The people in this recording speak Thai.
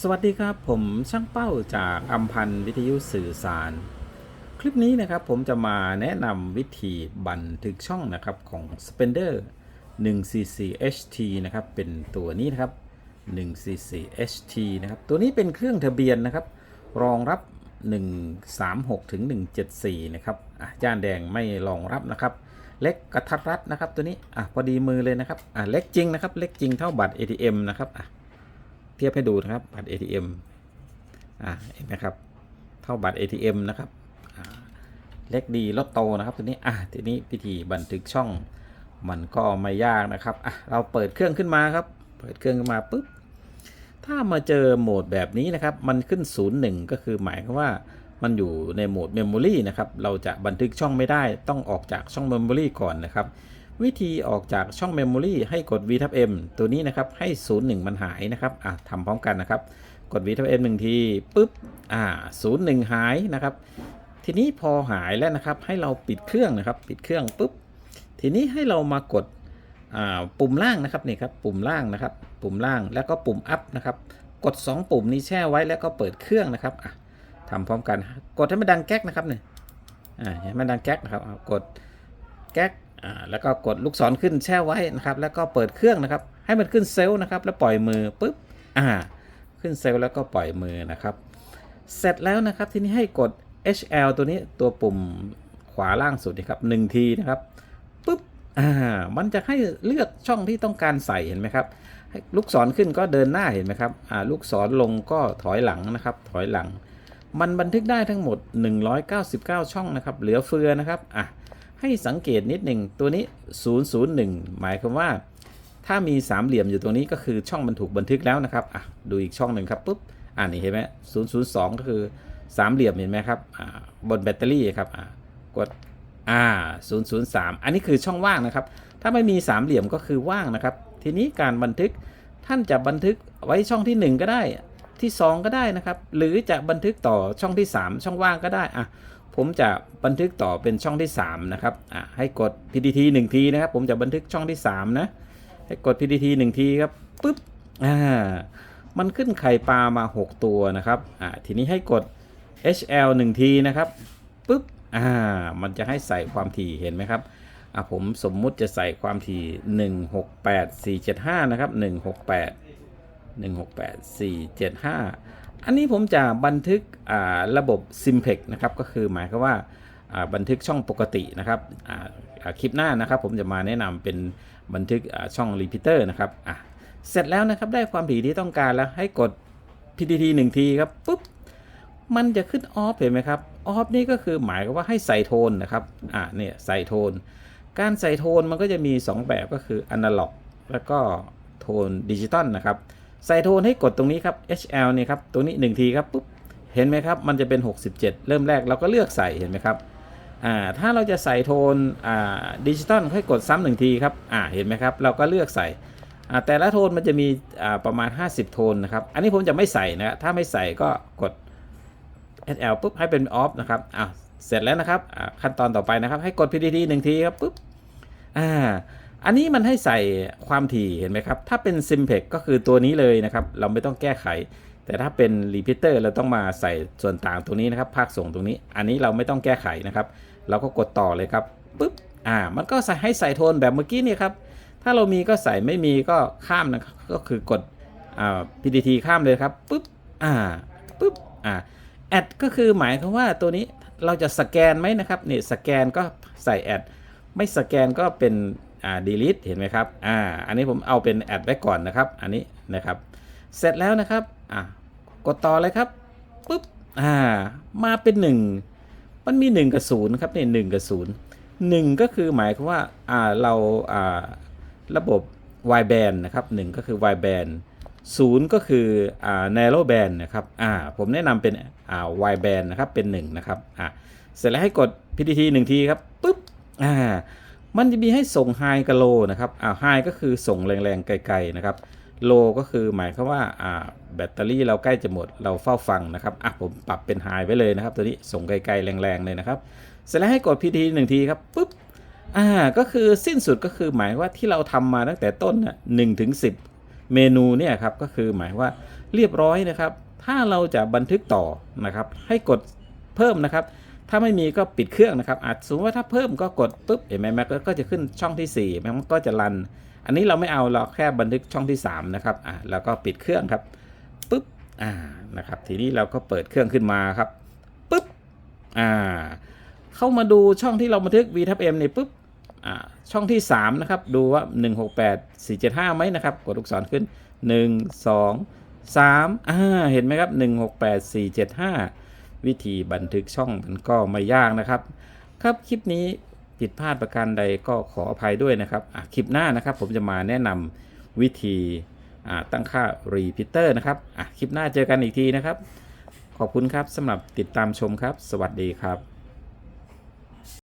สวัสดีครับผมช่างเป้าจากอัมพันธ์วิทยุสื่อสาร คลิปนี้นะครับผมจะมาแนะนำวิธีบันทึกช่องนะครับของ Spender 1cc HT นะครับเป็นตัวนี้นะครับ 1cc HT นะครับตัวนี้เป็นเครื่องทะเบียนนะครับ รองรับ 136ถึง174 นะครับอะจานแดงไม่รองรับนะครับเล็กกระทัดรัดนะครับตัวนี้อะพอดีมือเลยนะครับอะเล็กจริงนะครับเล็กจริงเท่าบัตร ATM นะครับอะ ทียบให้ดูนะครับบัตร ATM อ่าเห็นไหมครับ เท่าบัตร ATM นะครับเล็กดีลดโตนะครับตัวนี้อะทีนี้พิธีบันทึกช่องมันก็ไม่ยากนะครับอะเราเปิดเครื่องขึ้นมาครับ เปิดเครื่องขึ้นมาปุ๊บถ้ามาเจอโหมดแบบนี้นะครับ มันขึ้น 0 1 ก็คือหมายความว่ามันอยู่ในโหมด Memory นะครับ เราจะบันทึกช่องไม่ได้ ต้องออกจากช่อง Memory ก่อนนะครับ วิธีออกจากช่อง Memory ให้กด V ทับ M ตัวนี้นะครับให้ 0 1 มันหายนะครับอะทำพร้อมกันนะครับ กด V ทับ M หนึ่งทีปุ๊บอ่า0 1 หายนะครับ ทีนี้พอหายแล้วนะครับ ให้เราปิดเครื่องนะครับ ปิดเครื่องปุ๊บทีนี้ให้เรามากดอ่าปุ่มล่างนะครับนี่ครับปุ่มล่างนะครับ ปุ่มล่างแล้วก็ปุ่ม up นะครับ กด 2 ปุ่มนี้แช่ไว้แล้วก็เปิดเครื่องนะครับอะทำพร้อมกัน กดให้มันดังแก๊กนะครับเนี่ยอ่าให้มันดังแก๊กนะครับกดแก๊ก แล้วก็กดลูกศรขึ้นแช่ไว้นะครับ แล้วก็เปิดเครื่องนะครับ ให้มันขึ้นเซลล์นะครับ แล้วปล่อยมือปุ๊บอ่าขึ้นเซลล์แล้วก็ปล่อยมือนะครับ เสร็จแล้วนะครับทีนี้ให้กด HL ตัวนี้ตัวปุ่มขวาล่างสุดนี่ครับหนึ่งทีนะครับปุ๊บอ่ามันจะให้เลือกช่องที่ต้องการใส่เห็นไหมครับให้ลูกศรขึ้นก็เดินหน้าเห็นไหมครับอ่าลูกศรลงก็ถอยหลังนะครับ ถอยหลัง มันบันทึกได้ทั้งหมด 199 ช่องนะครับ เหลือเฟือนะครับอะ ให้สังเกตนิดหนึ่งตัวนี้ 001 หมายความว่า ถ้ามีสามเหลี่ยมอยู่ตรงนี้ก็คือช่องมันถูกบันทึกแล้วนะครับอะดูอีกช่องหนึ่งครับปุ๊บอ่านี่เห็นไหม002 ก็คือสามเหลี่ยมเห็นไหมครับอ่าบนแบตเตอรี่ครับอ่ากดอ่า003 อันนี้คือช่องว่างนะครับ ถ้าไม่มีสามเหลี่ยมก็คือว่างนะครับ ทีนี้การบันทึกท่านจะบันทึกไว้ช่องที่ 1 ก็ได้ที่ 2 ก็ได้นะครับ หรือจะบันทึกต่อช่องที่ 3 ช่องว่างก็ได้อะ ผมจะบันทึกต่อเป็นช่องที่ 3 นะครับอะให้กด PDT 1 ทีนะครับ ผมจะบันทึกช่องที่ 3 นะ ให้กด PDT 1 ทีครับปุ๊บอ่ามันขึ้นไข่ปลามา 6 ตัวนะครับอ่าทีนี้ให้กด HL 1 ทีนะครับปุ๊บอ่ามันจะให้ใส่ความถี่เห็นไหมครับอะผมสมมุติจะใส่ความถี่ 168475 นะครับ 168 168475 อันนี้ผมจะบันทึกระบบ Simplex นะครับก็คือหมายความว่าบันทึกช่องปกตินะครับคลิปหน้านะครับ ผมจะมาแนะนำเป็นบันทึกช่อง Repeater นะครับเสร็จแล้วนะครับได้ความถี่ที่ต้องการแล้วให้กด PTT 1ทีครับปุ๊บมันจะขึ้นออฟเห็นไหมครับออฟนี่ก็คือหมายความว่าให้ใส่โทนนะครับอ่าเนี่ยใส่โทน การใส่โทนมันก็จะมี 2 แบบก็คืออนาล็อกแล้วก็โทนดิจิตอลนะครับ ใส่โทนให้กดตรงนี้ครับ HL เนี่ยครับตัวนี้ 1 ทีครับปุ๊บเห็นไหมครับ มันจะเป็น 67 เริ่มแรกเราก็เลือกใส่เห็นไหมครับอ่าถ้าเราจะใส่โทนอ่าดิจิตอลให้กดซ้ำหนึ่งทีครับอ่าเห็นไหมครับ เราก็เลือกใส่อ่าแต่ละโทนมันจะมีอ่าประมาณ 50 โทนนะครับ อันนี้ผมจะไม่ใส่นะถ้าไม่ใส่ก็กด SL ปุ๊บให้เป็นออฟนะครับอ่าเสร็จแล้วนะครับอ่าขั้นตอนต่อไปนะครับ ให้กด PDT 1ทีครับปุ๊บอ่า อันนี้มันให้ใส่ความถี่เห็นไหมครับ ถ้าเป็น Simplex ก็คือตัวนี้เลยนะครับ เราไม่ต้องแก้ไข แต่ถ้าเป็น Repeater เราต้องมาใส่ส่วนต่างตรงนี้นะครับ ภาคส่งตรงนี้ อันนี้เราไม่ต้องแก้ไขนะครับ เราก็กดต่อเลยครับปุ๊บ อ่า มันก็ใส่ให้ใส่โทนแบบเมื่อกี้นี่ครับ ถ้าเรามีก็ใส่ไม่มีก็ข้ามนะครับ ก็คือกดอ่า PDT ข้ามเลยครับปุ๊บ อ่าปุ๊บ อ่า แอดก็คือหมายความว่าตัวนี้เราจะสแกนไหมนะครับ นี่สแกนก็ใส่แอด ไม่สแกนก็เป็น อ่า delete เห็นไหมครับ อ่า อันนี้ผมเอาเป็นแอดไว้ก่อนนะครับ อันนี้นะครับ เสร็จแล้วนะครับ อ่ากดต่อเลยครับ ปุ๊บ อ่า มาเป็น 1 มันมี 1 กับ0ครับเนี่ยหนึ่งกับ0 1 ก็คือหมายความว่า อ่า เรา อ่า ระบบ Y band นะครับ 1 ก็คือ Y band ศูนย์ก็คือ อ่า narrow band นะครับ อ่า ผมแนะนำเป็น อ่า wide band นะครับ เป็น 1 นะครับ อ่าเสร็จแล้วให้กด PTT 1ทีครับ ปุ๊บ อ่า มันจะมีให้ส่ง high กับ low นะครับอ่า high ก็คือส่งแรงๆไกลๆนะครับ low ก็คือหมายความว่าอ่าแบตเตอรี่เราใกล้จะหมดเราเฝ้าฟังนะครับอะผมปรับเป็น high ไว้เลยนะครับ ตัวนี้ส่งไกลๆแรงๆเลยนะครับ เสร็จแล้วให้กด PTT 1ทีครับปุ๊บอ่าก็คือสิ้นสุดก็คือหมายว่าที่เราทำมาตั้งแต่ต้นน่ะหนึ่งถึงสิบเมนูเนี่ยครับก็คือหมายว่าเรียบร้อยนะครับ ถ้าเราจะบันทึกต่อนะครับ ให้กดเพิ่มนะครับ ถ้าไม่มีก็ปิดเครื่องนะครับอาจสมมติว่าถ้าเพิ่มก็กดปุ๊บเห็นไหมมันก็จะขึ้นช่องที่4มันก็จะรัน อันนี้เราไม่เอาเราแค่บันทึกช่องที่ 3 นะครับอ่าแล้วก็ปิดเครื่องครับปุ๊บอ่านะครับ ทีนี้เราก็เปิดเครื่องขึ้นมาครับปุ๊บอ่าเข้ามาดูช่องที่เราบันทึก v ทับ m เนี่ยปุ๊บอ่าช่องที่ 3 นะครับ ดูว่า 168 475ไหมนะครับ กดลูกศรขึ้น 1 2 3อ่าเห็นไหมครับ 168 475 วิธีบันทึกช่องมันก็ไม่ยากนะครับ ครับคลิปนี้ผิดพลาดประการใดก็ขออภัยด้วยนะครับคลิปหน้านะครับ ผมจะมาแนะนำวิธีตั้งค่า repeater นะครับคลิปหน้าเจอกันอีกทีนะครับ ขอบคุณครับสำหรับติดตามชมครับ สวัสดีครับ